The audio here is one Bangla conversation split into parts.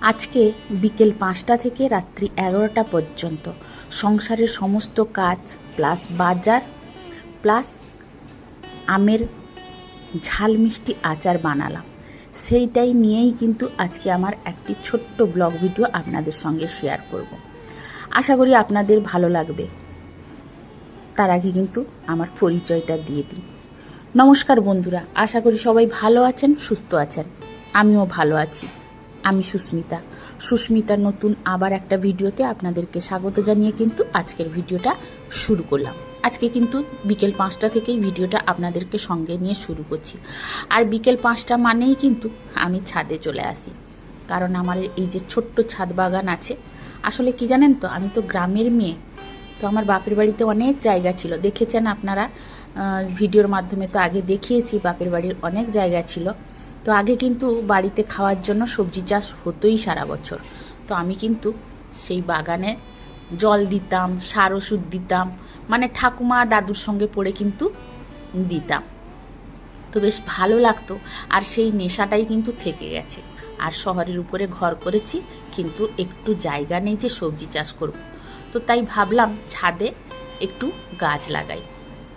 আজকে বিকেল পাঁচটা থেকে রাত্রি এগারোটা পর্যন্ত। সংসারের সমস্ত কাজ, প্লাস বাজার, প্লাস আমের ঝাল মিষ্টি আচার বানালাম। সেইটাই নিয়েই কিন্তু আজকে আমার একটি ছোট্ট ব্লগ ভিডিও আপনাদের সঙ্গে শেয়ার করব। আশা করি আপনাদের ভালো লাগবে। তার আগে কিন্তু আমার পরিচয়টা দিয়ে দিই। নমস্কার বন্ধুরা, আশা করি সবাই ভালো আছেন, সুস্থ আছেন। আমিও ভালো আছি। আমি সুস্মিতা। সুস্মিতার নতুন আবার একটা ভিডিওতে আপনাদেরকে স্বাগত জানিয়ে কিন্তু আজকের ভিডিওটা শুরু করলাম। আজকে কিন্তু বিকেল পাঁচটা থেকেই ভিডিওটা আপনাদেরকে সঙ্গে নিয়ে শুরু করছি। আর বিকেল পাঁচটা মানেই কিন্তু আমি ছাদে চলে আসি। কারণ আমার এই যে ছোট্ট ছাদ বাগান আছে, আসলে কি জানেন তো, আমি তো গ্রামের মেয়ে, তো আমার বাপের বাড়িতে অনেক জায়গা ছিল। দেখেছেন আপনারা ভিডিওর মাধ্যমে তো আগে দেখিয়েছি, বাপের বাড়ির অনেক জায়গা ছিল। তো আগে কিন্তু বাড়িতে খাওয়ার জন্য সবজি চাষ হতোই সারা বছর। তো আমি কিন্তু সেই বাগানে জল দিতাম, সার ওষুধ দিতাম মানে ঠাকুমা দাদুর সঙ্গে পড়ে কিন্তু দিতাম। তো বেশ ভালো লাগতো আর সেই নেশাটাই কিন্তু থেকে গেছে। আর শহরের উপরে ঘর করেছি, কিন্তু একটু জায়গা নেই যে সবজি চাষ করব। তো তাই ভাবলাম ছাদে একটু গাছ লাগাই।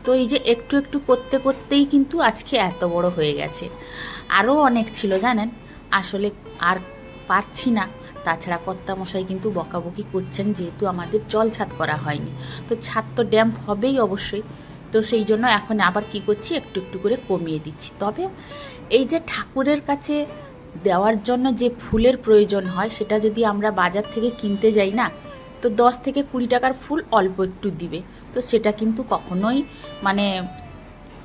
তো এই যে একটু একটু করতে করতেই কিন্তু আজকে এত বড় হয়ে গেছে। আরও অনেক ছিল, জানেন? আসলে আর পারছি না। তাছাড়া কর্তামশাই কিন্তু বকাবকি করছেন, যেহেতু আমাদের জল ছাদ করা হয়নি। তো ছাদ তো ড্যাম্প হবেই অবশ্যই। তো সেই জন্য এখন আবার কি করছি, একটু একটু করে কমিয়ে দিচ্ছি। তবে এই যে ঠাকুরের কাছে দেওয়ার জন্য যে ফুলের প্রয়োজন হয়, সেটা যদি আমরা বাজার থেকে কিনতে যাই না, তো দশ থেকে কুড়ি টাকার ফুল অল্প একটু দিবে। তো সেটা কিন্তু কখনোই মানে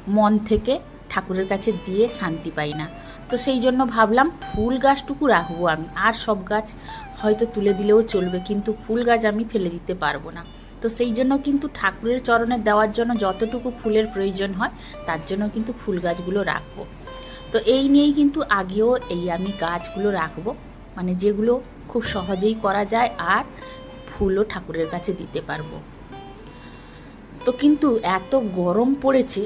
মন থেকে ঠাকুরের কাছে দিয়ে শান্তি পাই না। তো সেই জন্য ভাবলাম ফুল গাছটুকু রাখব আমি। আর সব গাছ হয়তো তুলে দিলেও চলবে, কিন্তু ফুল গাছ আমি ফেলে দিতে পারব না। তো সেই জন্য কিন্তু ঠাকুরের চরণে দেওয়ার জন্য যতটুকু ফুলের প্রয়োজন হয়, তার জন্য কিন্তু ফুল গাছগুলো রাখব। তো এই নিয়েই কিন্তু আগেও এই আমি গাছগুলো রাখব। মানে যেগুলো খুব সহজেই করা যায় আর ফুলও ঠাকুরের কাছে দিতে পারব। তো কিন্তু এত গরম পড়েছে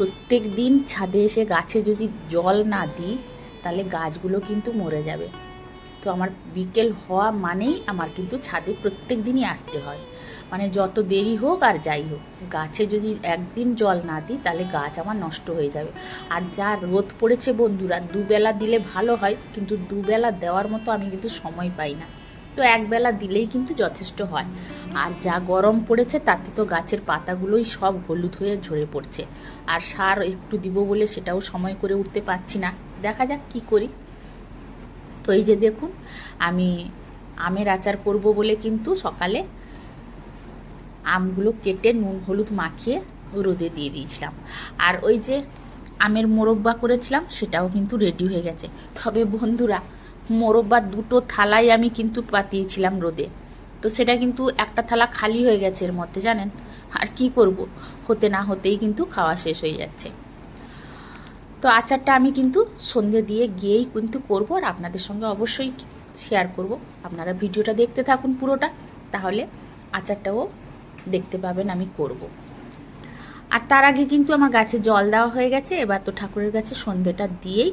প্রত্যেক দিন ছাদে এসে গাছে যদি জল না দিই, তাহলে গাছগুলো কিন্তু মরে যাবে। তো আমার বিকেল হওয়া মানেই আমার কিন্তু ছাদে প্রত্যেক দিনই আসতে হয়। মানে যত দেরি হোক আর যাই হোক, গাছে যদি একদিন জল না দিই, তাহলে গাছ আমার নষ্ট হয়ে যাবে। আর যা রোদ পড়েছে বন্ধুরা, দুবেলা দিলে ভালো হয়, কিন্তু দুবেলা দেওয়ার মতো আমি কিন্তু সময় পাই না। তো একবেলা দিলেই কিন্তু যথেষ্ট হয়। আর যা গরম পড়েছে, তাতে তো গাছের পাতাগুলোই সব হলুদ হয়ে ঝরে পড়ছে। আর সার একটু দিব বলে সেটাও সময় করে উঠতে পারছি না। দেখা যাক কি করি। তো এই যে দেখুন, আমি আমের আচার করব বলে কিন্তু সকালে আমগুলো কেটে নুন, হলুদ মাখিয়ে রোদে দিয়ে দিয়েছিলাম। আর ওই যে আমের মোরব্বা করেছিলাম, সেটাও কিন্তু রেডি হয়ে গেছে। তবে বন্ধুরা মোরব্বা দুটো থালাই আমি কিন্তু পাতিয়েছিলাম রোদে। তো সেটা কিন্তু একটা থালা খালি হয়ে গেছে এর মধ্যে, জানেন? আর কি করব? হতে না হতেই কিন্তু খাওয়া শেষ হয়ে যাচ্ছে। তো আচারটা আমি কিন্তু সন্ধে দিয়ে গিয়েই কিন্তু করব আর আপনাদের সঙ্গে অবশ্যই শেয়ার করব। আপনারা ভিডিওটা দেখতে থাকুন পুরোটা, তাহলে আচারটাও দেখতে পাবেন আমি করব। আর তার আগে কিন্তু আমার গাছে জল দেওয়া হয়ে গেছে, এবার তো ঠাকুরের কাছে সন্ধেটা দিয়েই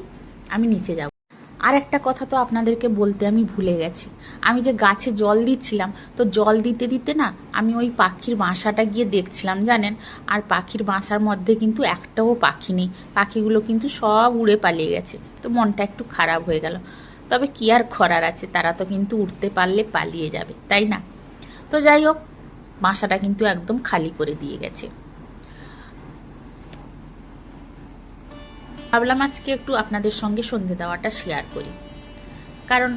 আমি নিচে যাব। আর একটা কথা তো আপনাদেরকে বলতে আমি ভুলে গেছি। আমি যে গাছে জল দিচ্ছিলাম, তো জল দিতে দিতে না আমি ওই পাখির বাসাটা গিয়ে দেখছিলাম, জানেন? আর পাখির বাসার মধ্যে কিন্তু একটাও পাখি নেই। পাখিগুলো কিন্তু সব উড়ে পালিয়ে গেছে। তো মনটা একটু খারাপ হয়ে গেল। তবে কি আর খরার আছে? তারা তো কিন্তু উঠতে পারলে পালিয়ে যাবে, তাই না? তো যাই হোক, বাসাটা কিন্তু একদম খালি করে দিয়ে গেছে। ভাবলাম আজকে একটু আপনাদের সঙ্গে সন্ধে দেওয়াটা শেয়ার করি। কারণ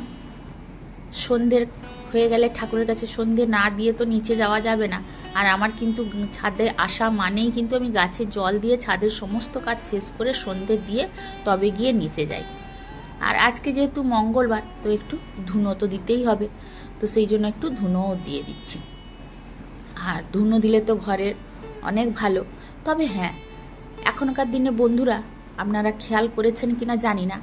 সন্ধ্যের হয়ে গেলে ঠাকুরের কাছে সন্ধে না দিয়ে তো নিচে যাওয়া যাবে না। আর আমার কিন্তু ছাদে আসা মানেই কিন্তু আমি গাছে জল দিয়ে ছাদের সমস্ত কাজ শেষ করে সন্ধে দিয়ে তবে গিয়ে নিচে যাই। আর আজকে যেহেতু মঙ্গলবার, তো একটু ধুনো তো দিতেই হবে। তো সেই জন্য একটু ধুনোও দিয়ে দিচ্ছি। আর ধুনো দিলে তো ঘরের অনেক ভালো। তবে হ্যাঁ এখনকার দিনে বন্ধুরা আপনারা খেয়াল করেছেন কিনা জানি না।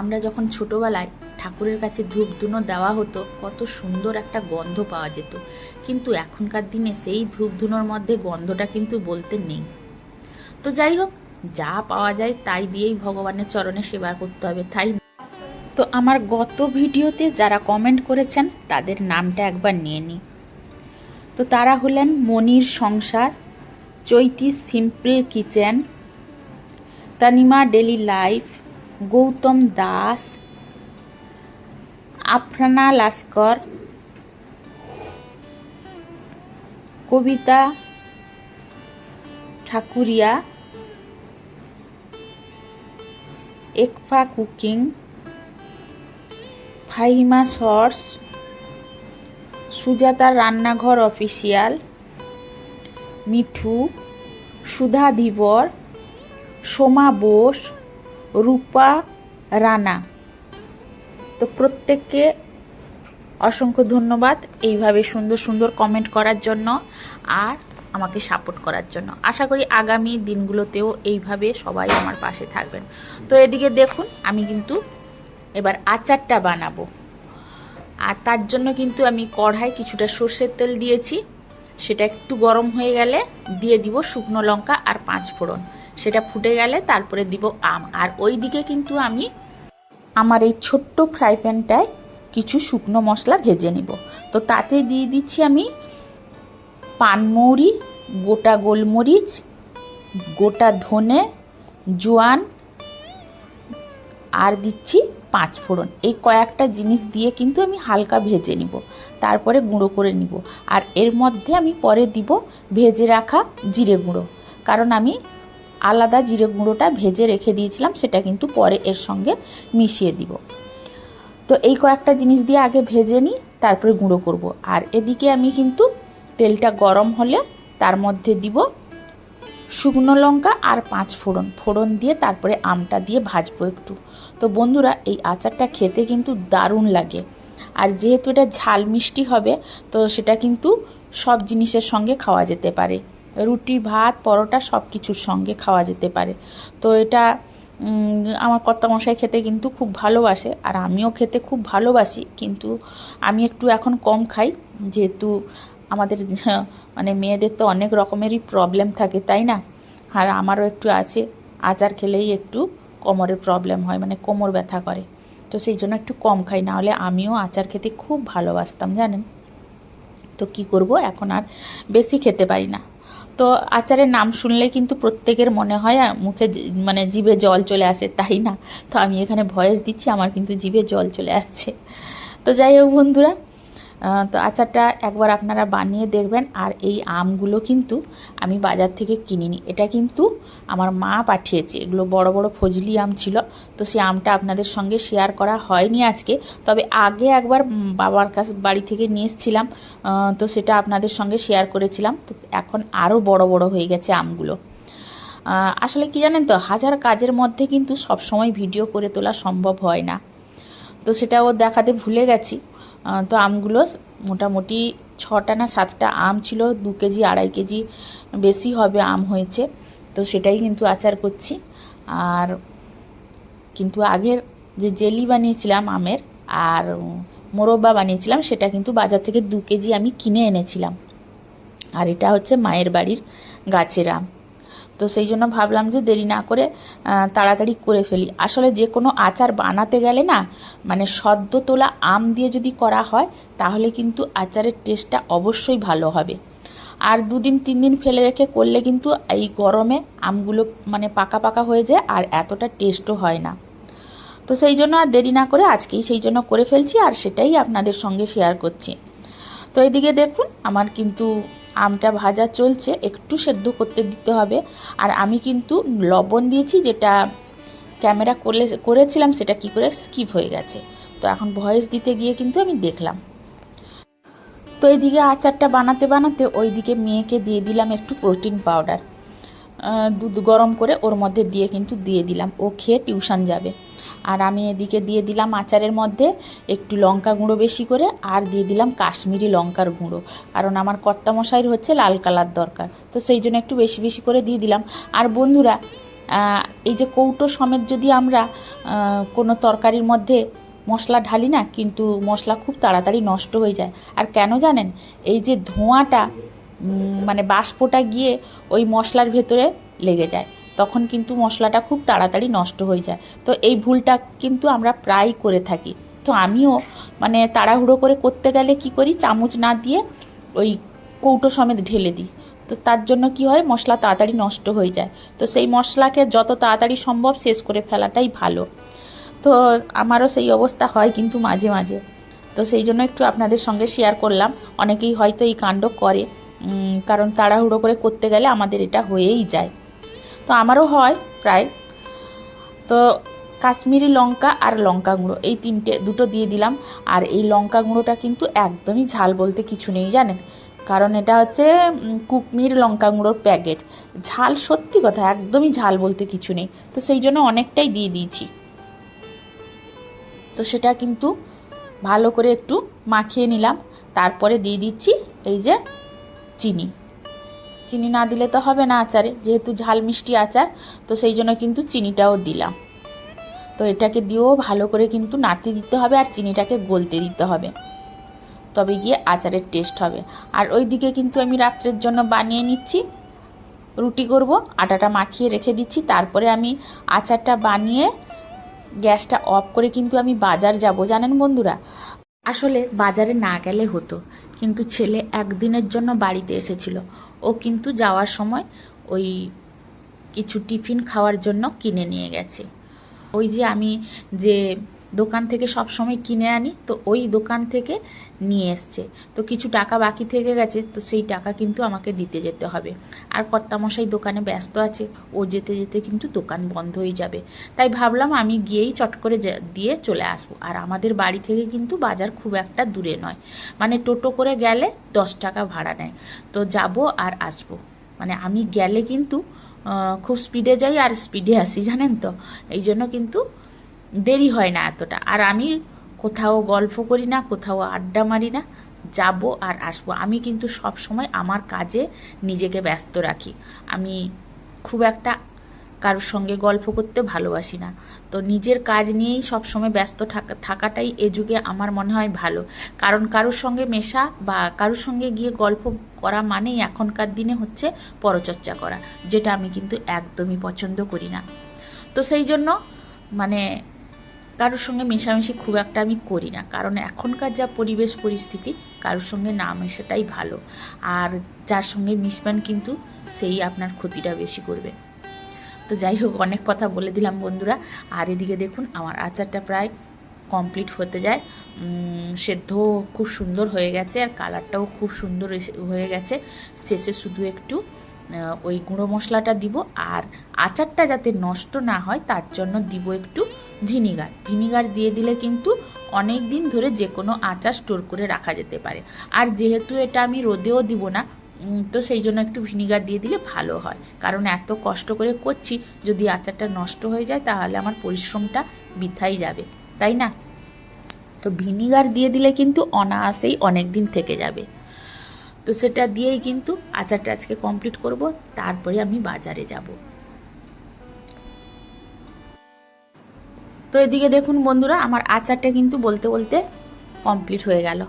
আমরা যখন ছোটোবেলায় ঠাকুরের কাছে ধূপ ধুনো দেওয়া হতো, কত সুন্দর একটা গন্ধ পাওয়া যেত। কিন্তু এখনকার দিনে সেই ধূপ ধুনোর মধ্যে গন্ধটা কিন্তু বলতে নেই। তো যাই হোক, যা পাওয়া যায় তাই দিয়েই ভগবানের চরণে সেবা করতে হবে, তাই তো আমার গত ভিডিওতে যারা কমেন্ট করেছেন, তাদের নামটা একবার নিয়ে নিই। তো তারা হলেন Monir Songsar, Chaiti simple kitchen Tanima daily life, Gautam Das, Afrana Laskar, Kabita Thakuria, একফা cooking, Fahima সর্স, সুজাতার রান্নাঘর অফিসিয়াল, মিঠু, সুধা ধীবর সোমা বোস, রূপা, রানা। তো প্রত্যেককে অসংখ্য ধন্যবাদ এইভাবে সুন্দর সুন্দর কমেন্ট করার জন্য আর আমাকে সাপোর্ট করার জন্য। আশা করি আগামী দিনগুলোতেও এইভাবে সবাই আমার পাশে থাকবেন। তো এদিকে দেখুন, আমি কিন্তু এবার আচারটা বানাবো। আর তার জন্য কিন্তু আমি কড়াই কিছুটা সর্ষের তেল দিয়েছি। সেটা একটু গরম হয়ে গেলে দিয়ে দিব শুকনো লঙ্কা আর পাঁচ ফোড়ন। সেটা ফুটে গেলে তারপরে দিব আম। আর ওই দিকে কিন্তু আমি আমার এই ছোট্ট ফ্রাই প্যানটায় কিছু শুকনো মশলা ভেজে নিব। তো তাতে দিয়ে দিচ্ছি আমি পানমৌরি গোটা গোলমরিচ, গোটা ধনে, জোয়ান, আর দিচ্ছি পাঁচ ফোড়ন। এই কয়েকটা জিনিস দিয়ে কিন্তু আমি হালকা ভেজে নিব। তারপরে গুঁড়ো করে নিব। আর এর মধ্যে আমি পরে দিব ভেজে রাখা জিরে গুঁড়ো। কারণ আমি আলাদা জিরে গুঁড়োটা ভেজে রেখে দিয়েছিলাম, সেটা কিন্তু পরে এর সঙ্গে মিশিয়ে দিব। তো এই কয়েকটা জিনিস দিয়ে আগে ভেজে নিই, তারপরে গুঁড়ো করব। আর এদিকে আমি কিন্তু তেলটা গরম হলে তার মধ্যে দিব শুকনো লঙ্কা আর পাঁচ ফোড়ন। ফোড়ন দিয়ে তারপরে আমটা দিয়ে ভাজবো একটু। তো বন্ধুরা, এই আচারটা খেতে কিন্তু দারুণ লাগে। আর যেহেতু এটা ঝাল মিষ্টি হবে, তো সেটা কিন্তু সব জিনিসের সঙ্গে খাওয়া যেতে পারে। রুটি, ভাত, পরোটা সব কিছুর সঙ্গে খাওয়া যেতে পারে। তো এটা আমার কর্তামশাই খেতে কিন্তু খুব ভালোবাসে আর আমিও খেতে খুব ভালোবাসি। কিন্তু আমি একটু এখন কম খাই, যেহেতু আমাদের মানে মেয়েদের তো অনেক রকমেরই প্রবলেম থাকে, তাই না? আর আমারও একটু আছে, আচার খেলেই একটু কোমরের প্রবলেম হয় মানে কোমর ব্যথা করে। তো সেই জন্য একটু কম খাই না হলে আমিও আচার খেতে খুব ভালোবাসতাম, জানেন? তো কি করব, এখন আর বেশি খেতে পারি না। তো আচারের নাম শুনলে কিন্তু প্রত্যেকের মনে হয় মুখে মানে জিভে জল চলে আসে, তাই না? তো আমি এখানে ভয়েস দিচ্ছি, আমার কিন্তু জিভে জল চলে আসছে। তো যাই হোক বন্ধুরা তো আচারটা একবার আপনারা বানিয়ে দেখবেন, আর এই আমগুলো কিন্তু আমি বাজার থেকে কিনিনি। এটা কিন্তু আমার মা পাঠিয়েছে। এগুলো বড় বড় ফজলি আম ছিল, তো সেই আমটা আপনাদের সঙ্গে শেয়ার করা হয়নি আজকে। তবে আগে একবার বাবার কাছ, বাড়ি থেকে নিয়ে এসেছিলাম তো সেটা আপনাদের সঙ্গে শেয়ার করেছিলাম। তো এখন আরও বড় বড় হয়ে গেছে আমগুলো। আসলে কি জানেন তো, হাজার কাজের মধ্যে কিন্তু সব সময় ভিডিও করে তোলা সম্ভব হয় না। তো সেটাও দেখাতে ভুলে গেছি। তো আমগুলো মোটামুটি ছটা না সাতটা আম ছিল, দু কেজি, আড়াই কেজি বেশি হবে আম হয়েছে। তো সেটাই কিন্তু আচার করছি। আর কিন্তু আগের যে জেলি বানিয়েছিলাম আমের আর মোরব্বা বানিয়েছিলাম, সেটা কিন্তু বাজার থেকে দু কেজি আমি কিনে এনেছিলাম। আর এটা হচ্ছে মায়ের বাড়ির গাছের আম। তো সেই জন্য ভাবলাম যে দেরি না করে তাড়াতাড়ি করে ফেলি। আসলে যে কোনো আচার বানাতে গেলে না মানে সদ্য তোলা আম দিয়ে যদি করা হয়, তাহলে কিন্তু আচারের টেস্টটা অবশ্যই ভালো হবে। আর দুদিন তিন দিন ফেলে রেখে করলে কিন্তু এই গরমে আমগুলো মানে পাকা পাকা হয়ে যায় আর এতটা টেস্টও হয় না। তো সেই জন্য আর দেরি না করে আজকেই সেই জন্য করে ফেলছি আর সেটাই আপনাদের সঙ্গে শেয়ার করছি। তো এদিকে দেখুন, আমার কিন্তু আমটা ভাজা চলছে, একটু সেদ্ধ করতে দিতে হবে। আর আমি কিন্তু লবণ দিয়েছি, যেটা ক্যামেরা করলে, করেছিলাম, সেটা কি করে স্কিপ হয়ে গেছে। তো এখন ভয়েস দিতে গিয়ে কিন্তু আমি দেখলাম। তো এইদিকে আচারটা বানাতে বানাতে ওইদিকে মেয়েকে দিয়ে দিলাম একটু প্রোটিন পাউডার দুধ গরম করে ওর মধ্যে দিয়ে কিন্তু দিয়ে দিলাম। ও খেয়ে টিউশন যাবে। আর আমি এদিকে দিয়ে দিলাম আচারের মধ্যে একটু লঙ্কা গুঁড়ো বেশি করে, আর দিয়ে দিলাম কাশ্মীরি লঙ্কার গুঁড়ো। কারণ আমার কর্তামশাইয়ের হচ্ছে লাল কালার দরকার, তো সেই জন্য একটু বেশি বেশি করে দিয়ে দিলাম। আর বন্ধুরা এই যে কৌটো সমেত যদি আমরা কোনো তরকারির মধ্যে মশলা ঢালি না, কিন্তু মশলা খুব তাড়াতাড়ি নষ্ট হয়ে যায়। আর কেন জানেন, এই যে ধোঁয়াটা মানে বাষ্পটা গিয়ে ওই মশলার ভেতরে লেগে যায়। তখন কিন্তু মশলাটা খুব তাড়াতাড়ি নষ্ট হয়ে যায়। তো এই ভুলটা কিন্তু আমরা প্রায় করে থাকি। তো আমিও মানে তাড়াহুড়ো করে করতে গেলে কি করি? চামচ না দিয়ে ওই কৌটো সমেত ঢেলে দিই। তো তার জন্য কি হয়? মশলা তাড়াতাড়ি নষ্ট হয়ে যায়। তো সেই মশলাকে যত তাড়াতাড়ি সম্ভব শেষ করে ফেলাটাই ভালো। তো আমারও সেই অবস্থা হয় কিন্তু মাঝে মাঝে। তো সেই জন্য একটু আপনাদের সঙ্গে শেয়ার করলাম। অনেকেই হয়তো এই কাণ্ড করে। কারণ তাড়াহুড়ো করে করতে গেলে আমাদের এটা হয়েই যায়। তো আমারও হয় প্রায়। তো কাশ্মীরি লঙ্কা আর লঙ্কা গুঁড়ো, এই তিনটে দুটো দিয়ে দিলাম। আর এই লঙ্কা গুঁড়োটা কিন্তু একদমই ঝাল বলতে কিছু নেই, জানেন? কারণ এটা হচ্ছে কুকমির লঙ্কা গুঁড়োর প্যাকেট। ঝাল সত্যি কথা, একদমই ঝাল বলতে কিছু নেই। তো সেই জন্য অনেকটাই দিয়ে দিয়েছি। তো সেটা কিন্তু ভালো করে একটু মাখিয়ে নিলাম। তারপরে দিয়ে দিচ্ছি এই যে চিনি। চিনি না দিলে তো হবে না আচারে, যেহেতু ঝাল মিষ্টি আচার, তো সেই জন্য কিন্তু চিনিটাও দিলাম। তো এটাকে দিয়েও ভালো করে কিন্তু নাড়তে দিতে হবে আর চিনিটাকে গলতে দিতে হবে। তবে গিয়ে আচারের টেস্ট হবে। আর ওই দিকে কিন্তু আমি রাত্রের জন্য বানিয়ে নিচ্ছি। রুটি করব, আটাটা মাখিয়ে রেখে দিচ্ছি। তারপরে আমি আচারটা বানিয়ে গ্যাসটা অফ করে কিন্তু আমি বাজার যাব। জানেন বন্ধুরা আসলে বাজারে না গেলে হতো, কিন্তু ছেলে একদিনের জন্য বাড়িতে এসেছিল। ও কিন্তু যাওয়ার সময় ওই কিছু টিফিন খাওয়ার জন্য কিনে নিয়ে গেছে। ওই যে আমি যে দোকান থেকে সব সময় কিনে আনি, তো ওই দোকান থেকে নিয়ে এসছে। তো কিছু টাকা বাকি থেকে গেছে, তো সেই টাকা কিন্তু আমাকে দিতে যেতে হবে। আর কর্তামশাই দোকানে ব্যস্ত আছে, ও যেতে যেতে কিন্তু দোকান বন্ধ হয়ে যাবে। তাই ভাবলাম আমি গিয়েই চট করে দিয়ে চলে আসব। আর আমাদের বাড়ি থেকে কিন্তু বাজার খুব একটা দূরে নয়। মানে টোটো করে গেলে দশ টাকা ভাড়া নেয়। তো যাব আর আসব। মানে আমি গেলে কিন্তু খুব স্পিডে যাই আর স্পিডে আসি, জানেন তো? এই জন্য কিন্তু দেরি হয় না এতটা। আর আমি কোথাও গল্প করি না, কোথাও আড্ডা মারি না, যাব আর আসব। আমি কিন্তু সব সময় আমার কাজে নিজেকে ব্যস্ত রাখি। আমি খুব একটা কারোর সঙ্গে গল্প করতে ভালোবাসি না। তো নিজের কাজ নিয়েই সব সময় ব্যস্ত থাকা, থাকাটাই এ যুগে আমার মনে হয় ভালো। কারণ কারোর সঙ্গে মেশা বা কারোর সঙ্গে গিয়ে গল্প করা মানেই এখনকার দিনে হচ্ছে পরচর্চা করা, যেটা আমি কিন্তু একদমই পছন্দ করি না। তো সেই জন্য মানে কারোর সঙ্গে মেশামেশি খুব একটা আমি করি না। কারণ এখনকার যা পরিবেশ পরিস্থিতি, কারোর সঙ্গে না মেশাটাই ভালো। আর যার সঙ্গে মিশবেন কিন্তু সেই আপনার ক্ষতিটা বেশি করবে। তো যাই হোক, অনেক কথা বলে দিলাম বন্ধুরা। আর এদিকে দেখুন, আমার আচারটা প্রায় কমপ্লিট হতে যায়। সেদ্ধ খুব সুন্দর হয়ে গেছে আর কালারটাও খুব সুন্দর হয়ে গেছে। শেষে শুধু একটু ওই গুঁড়ো মশলাটা দিব আর আচারটা যাতে নষ্ট না হয়, তার জন্য দিব একটু ভিনিগার। ভিনিগার দিয়ে দিলে কিন্তু অনেক দিন ধরে যে কোনো আচার স্টোর করে রাখা যেতে পারে। আর যেহেতু এটা আমি রোদেও দিব না তো সেই জন্য একটু ভিনিগার দিয়ে দিলে ভালো হয়। কারণ এত কষ্ট করে করছি, যদি আচারটা নষ্ট হয়ে যায়, তাহলে আমার পরিশ্রমটা বৃথাই যাবে। তাই না? তো ভিনিগার দিয়ে দিলে কিন্তু অনায়াসেই অনেক দিন থেকে যাবে। তো সেটা দিয়েই কিন্তু আচারটা আজকে কমপ্লিট করব, তারপরে আমি বাজারে যাব। তো এদিকে দেখুন বন্ধুরা, আমার আচারটা কিন্তু বলতে বলতে কমপ্লিট হয়ে গেল।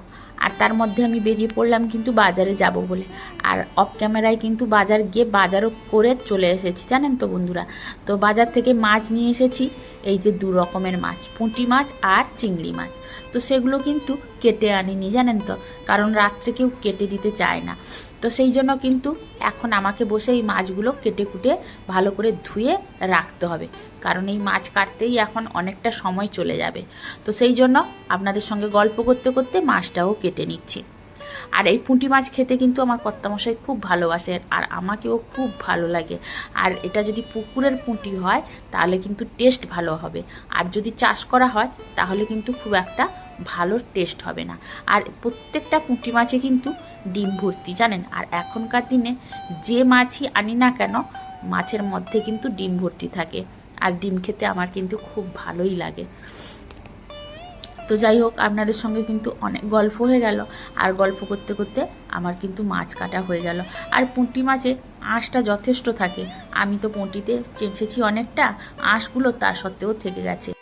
আর তার মধ্যে আমি বেরিয়ে পড়লাম কিন্তু বাজারে যাব বলে। আর অফ ক্যামেরায় কিন্তু বাজার গিয়ে বাজারও করে চলে এসেছি, জানেন তো বন্ধুরা? তো বাজার থেকে মাছ নিয়ে এসেছি, এই যে দু রকমের মাছ, পুঁটি মাছ আর চিংড়ি মাছ। তো সেগুলো কিন্তু কেটে আনিনি, জানেন তো? কারণ রাত্রে কেউ কেটে দিতে চায় না। তো সেই জন্য কিন্তু এখন আমাকে বসে এই মাছগুলো কেটে কুটে ভালো করে ধুয়ে রাখতে হবে। কারণ এই মাছ কাটতেই এখন অনেকটা সময় চলে যাবে। তো সেই জন্য আপনাদের সঙ্গে গল্প করতে করতে মাছটাও কেটে নিচ্ছি। আর এই পুঁটি মাছ খেতে কিন্তু আমার কর্তামশাই খুব ভালোবাসে আর আমাকেও খুব ভালো লাগে। আর এটা যদি পুকুরের পুঁটি হয়, তাহলে কিন্তু টেস্ট ভালো হবে। আর যদি চাষ করা হয়, তাহলে কিন্তু খুব একটা ভালো টেস্ট হবে না। আর প্রত্যেকটা পুঁটি মাছে কিন্তু ডিম ভর্তি, জানেন? আর এখনকার দিনে যে মাছই আনি না কেন, মাছের মধ্যে কিন্তু ডিম ভর্তি থাকে। আর ডিম খেতে আমার কিন্তু খুব ভালোই লাগে। তো যাই হোক, আপনাদের সঙ্গে কিন্তু অনেক গল্প হয়ে গেল। আর গল্প করতে করতে আমার কিন্তু মাছ কাটা হয়ে গেল। আর পুঁটি মাছে আঁশটা যথেষ্ট থাকে। আমি তো পুঁটিতে চেঁচেছি অনেকটা। আঁশগুলো তার সত্ত্বেও থেকে গেছে।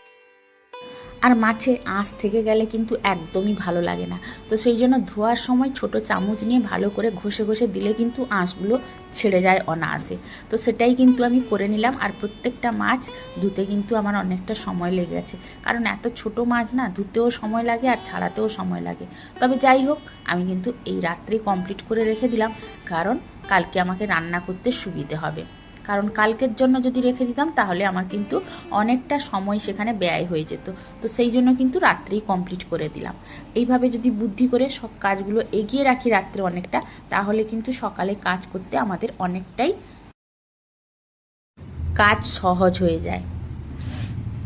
আর মাছে আঁশ থেকে গেলে কিন্তু একদমই ভালো লাগে না। তো সেই জন্য ধোয়ার সময় ছোট চামচ নিয়ে ভালো করে ঘষে ঘষে দিলে কিন্তু আঁশগুলো ছেড়ে যায় অনায়াসে। তো সেটাই কিন্তু আমি করে নিলাম আর প্রত্যেকটা মাছ ধুতে কিন্তু আমার অনেকটা সময় লেগে গেছে। কারণ এত ছোট মাছ না, ধুতেও সময় লাগে আর ছাড়াতেও সময় লাগে। তবে যাই হোক, আমি কিন্তু এই রাত্রেই কমপ্লিট করে রেখে দিলাম। কারণ কালকে আমাকে রান্না করতে সুবিধে হবে। কারণ কালকের জন্য যদি রেখে দিতাম, তাহলে আমার কিন্তু অনেকটা সময় সেখানে ব্যয় হয়ে যেত। তো সেই জন্য কিন্তু রাত্রেই কমপ্লিট করে দিলাম। এইভাবে যদি বুদ্ধি করে সব কাজগুলো এগিয়ে রাখি রাত্রে অনেকটা, তাহলে কিন্তু সকালে কাজ করতে আমাদের অনেকটাই কাজ সহজ হয়ে যায়।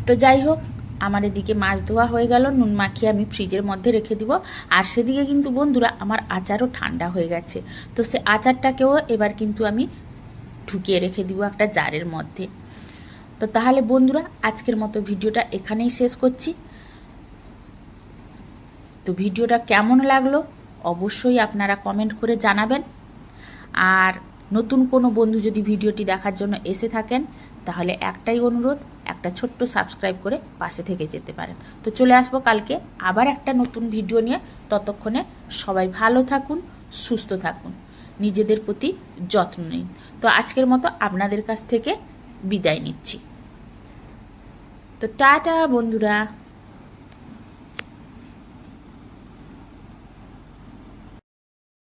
তো যাই হোক, আমার এদিকে মাছ ধোয়া হয়ে গেল, নুন মাখিয়ে আমি ফ্রিজের মধ্যে রেখে দিব। আর সেদিকে কিন্তু বন্ধুরা, আমার আচারও ঠান্ডা হয়ে গেছে। তো সে আচারটাকেও এবার কিন্তু আমি ঢুকিয়ে রেখে দিব একটা জারের মধ্যে। তো তাহলে বন্ধুরা, আজকের মতো ভিডিওটা এখানেই শেষ করছি। তো ভিডিওটা কেমন লাগল অবশ্যই আপনারা কমেন্ট করে জানাবেন। আর নতুন কোনো বন্ধু যদি ভিডিওটি দেখার জন্য এসে থাকেন, তাহলে একটাই অনুরোধ, একটা ছোট্ট সাবস্ক্রাইব করে পাশে থেকে যেতে পারেন। তো চলে আসব কালকে আবার একটা নতুন ভিডিও নিয়ে। ততক্ষণে সবাই ভালো থাকুন, সুস্থ থাকুন। নিজেদের প্রতি যত্ন নিন তো আজকের মতো আপনাদের কাছ থেকে বিদায় নিচ্ছি। তো টাটা, বন্ধুরা।